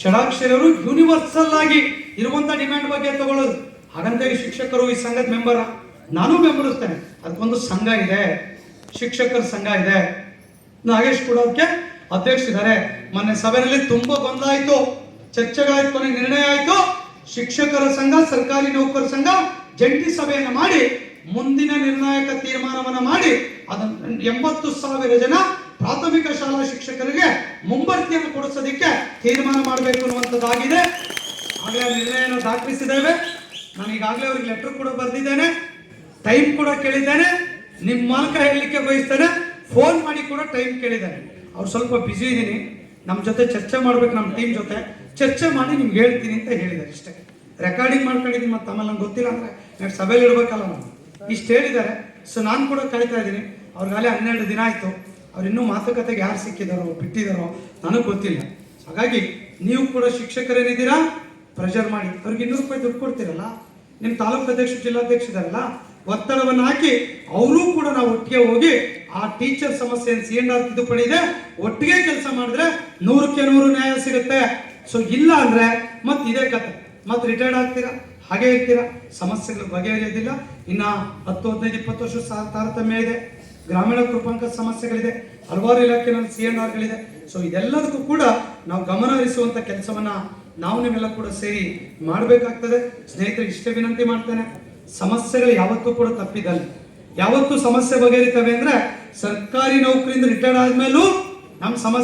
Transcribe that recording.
ಷಡಾಕ್ಷರರು universal ಆಗಿ ಇರುವಂತ demand ಬಗ್ಗೆ ತಗೊಳ್ಳೋದು. ಹಾಗಂತ ಈ ಶಿಕ್ಷಕರು ಈ ಸಂಘದ ಮೆಂಬರ ನಾನು ಬೆಂಬಲಿಸ್ತೇನೆ. ಅದಕ್ಕೊಂದು ಸಂಘ ಇದೆ, ಶಿಕ್ಷಕರ ಸಂಘ ಇದೆ. ನಾಗೇಶ್ ಕೂಡ ಅದಕ್ಕೆ ಅಧ್ಯಕ್ಷರಿದ್ದಾರೆ ಮೊನ್ನೆ ಸಭೆಯಲ್ಲಿ ತುಂಬಾ ಗೊಂದಲ ಆಯ್ತು. ಚರ್ಚೆಗಳಾಯ್ತು, ಕೊನೆಗೆ ನಿರ್ಣಯ ಆಯ್ತು. ಶಿಕ್ಷಕರ ಸಂಘ, ಸರ್ಕಾರಿ ನೌಕರ ಸಂಘ ಜಂಟಿ ಸಭೆಯನ್ನು ಮಾಡಿ, ಮುಂದಿನ ನಿರ್ಣಾಯಕ ತೀರ್ಮಾನವನ್ನು ಮಾಡಿ, ಅದನ್ನು ಎಂಬತ್ತು ಸಾವಿರ ಜನ ಪ್ರಾಥಮಿಕ ಶಾಲಾ ಶಿಕ್ಷಕರಿಗೆ ಮುಂಬಡ್ತಿಯನ್ನು ಕೊಡಿಸೋದಕ್ಕೆ ತೀರ್ಮಾನ ಮಾಡಬೇಕು ಅನ್ನುವಂಥದ್ದಾಗಿದೆ. ಆಗಲೇ ನಿರ್ಣಯನ ದಾಖಲಿಸಿದ್ದೇವೆ. ನಾನು ಈಗಾಗಲೇ ಅವ್ರಿಗೆ ಲೆಟರ್ ಕೂಡ ಬರೆದಿದ್ದೇನೆ. ಟೈಮ್ ಕೂಡ ಕೇಳಿದ್ದೇನೆ. ನಿಮ್ಮ ಮೂಲಕ ಹೇಳಲಿಕ್ಕೆ ಬಯಸ್ತೇನೆ. ಫೋನ್ ಮಾಡಿ ಕೂಡ ಟೈಮ್ ಕೇಳಿದ್ದೇನೆ. ಅವ್ರು ಸ್ವಲ್ಪ ಬ್ಯುಸಿ ಇದ್ದೀನಿ ನಮ್ಮ ಜೊತೆ ಚರ್ಚೆ ಮಾಡ್ಬೇಕು ನಮ್ಮ ಟೀಮ್ ಜೊತೆ. ಚರ್ಚೆ ಮಾಡಿ ನಿಮ್ಗೆ ಹೇಳ್ತೀನಿ ಅಂತ ಹೇಳಿದ್ದಾರೆ ಇಷ್ಟೇ. ರೆಕಾರ್ಡಿಂಗ್ ಮಾಡ್ಕೊಂಡಿದ್ದೀನಿ ಮತ್ತು ಆಮೇಲೆ ನಂಗೆ ಗೊತ್ತಿಲ್ಲ ಅಂದರೆ ನೆಕ್ಸ್ಟ್ ಸಭೆಯಲ್ಲಿ ಇಡಬೇಕಲ್ಲ ನಾನು. ಇಷ್ಟು ಹೇಳಿದ್ದಾರೆ. ಸೊ ನಾನು ಕೂಡ ಕಾಯ್ತಾ ಇದ್ದೀನಿ. ಅವ್ರಿಗಾಲೇ ಹನ್ನೆರಡು ದಿನ ಆಯಿತು. ಅವ್ರು ಇನ್ನೂ ಮಾತುಕತೆಗೆ ಯಾರು ಸಿಕ್ಕಿದಾರೋ, ಬಿಟ್ಟಿದಾರೋ ನನಗೆ ಗೊತ್ತಿಲ್ಲ. ಹಾಗಾಗಿ ನೀವು ಕೂಡ ಶಿಕ್ಷಕರೇನಿದ್ದೀರಾ? ಪ್ರೆಷರ್ ಮಾಡಿ. ಅವ್ರಿಗೆ ಇನ್ನೂರು ರೂಪಾಯಿ ದುಡ್ಡು ಕೊಡ್ತೀರಲ್ಲ? ನಿಮ್ಮ ತಾಲೂಕು ಅಧ್ಯಕ್ಷ ಜಿಲ್ಲಾಧ್ಯಕ್ಷ ಇದಾರಲ್ಲ ಒತ್ತಡವನ್ನು ಹಾಕಿ ಅವರೂ ಕೂಡ ನಾವು ಒಟ್ಟಿಗೆ ಹೋಗಿ ಆ ಟೀಚರ್ ಸಮಸ್ಯೆ ಸಿ ಎನ್ ಆರ್ ತಿದ್ದುಪಡಿ ಇದೆ, ಒಟ್ಟಿಗೆ ಕೆಲಸ ಮಾಡಿದ್ರೆ ನೂರಕ್ಕೆ ನೂರು ನ್ಯಾಯ ಸಿಗುತ್ತೆ. ಸೊ ಇಲ್ಲ ಅಂದ್ರೆ ಮತ್ತೆ ಇದೇ ಕತೆ. ಮತ್ತೆ ರಿಟೈರ್ಡ್ ಆಗ್ತೀರಾ? ಹಾಗೆ ಇರ್ತೀರಾ? ಸಮಸ್ಯೆಗಳು ಬಗೆಹರಿಯೋದಿಲ್ಲ. ಇನ್ನ ಹತ್ತು, ಹದಿನೈದು, ಇಪ್ಪತ್ತು ವರ್ಷ ತಾರತಮ್ಯ ಇದೆ. ಗ್ರಾಮೀಣ ಕೃಪಾಂಕ ಸಮಸ್ಯೆಗಳಿದೆ, ಹಲವಾರು ಇಲಾಖೆನಲ್ಲಿ ಸಿ ಎನ್ ಆರ್ಗಳಿದೆ. ಸೊ ಇದೆಲ್ಲದಕ್ಕೂ ಕೂಡ ನಾವು ಗಮನ ಹರಿಸುವಂತ ಕೆಲಸವನ್ನ ನಾವು ನೀವೆಲ್ಲ ಕೂಡ ಸೇರಿ ಮಾಡಬೇಕಾಗ್ತದೆ. ಸ್ನೇಹಿತರೆ, ಇಷ್ಟೇ ವಿನಂತಿ ಮಾಡ್ತೇನೆ. ಸಮಸ್ಯೆಗಳು ಯಾವತ್ತೂ ಕೂಡ ತಪ್ಪಿದಲ್ಲಿ. ಯಾವತ್ತೂ ಸಮಸ್ಯೆ ಬಗೆಹರಿತವೆ ಅಂದ್ರೆ ಸರ್ಕಾರಿ ನೌಕರಿಯಿಂದ ರಿಟೈರ್ಡ್ ಆದ್ಮೇಲೂ ನಮ್ಮ ಸಮಸ್ಯೆ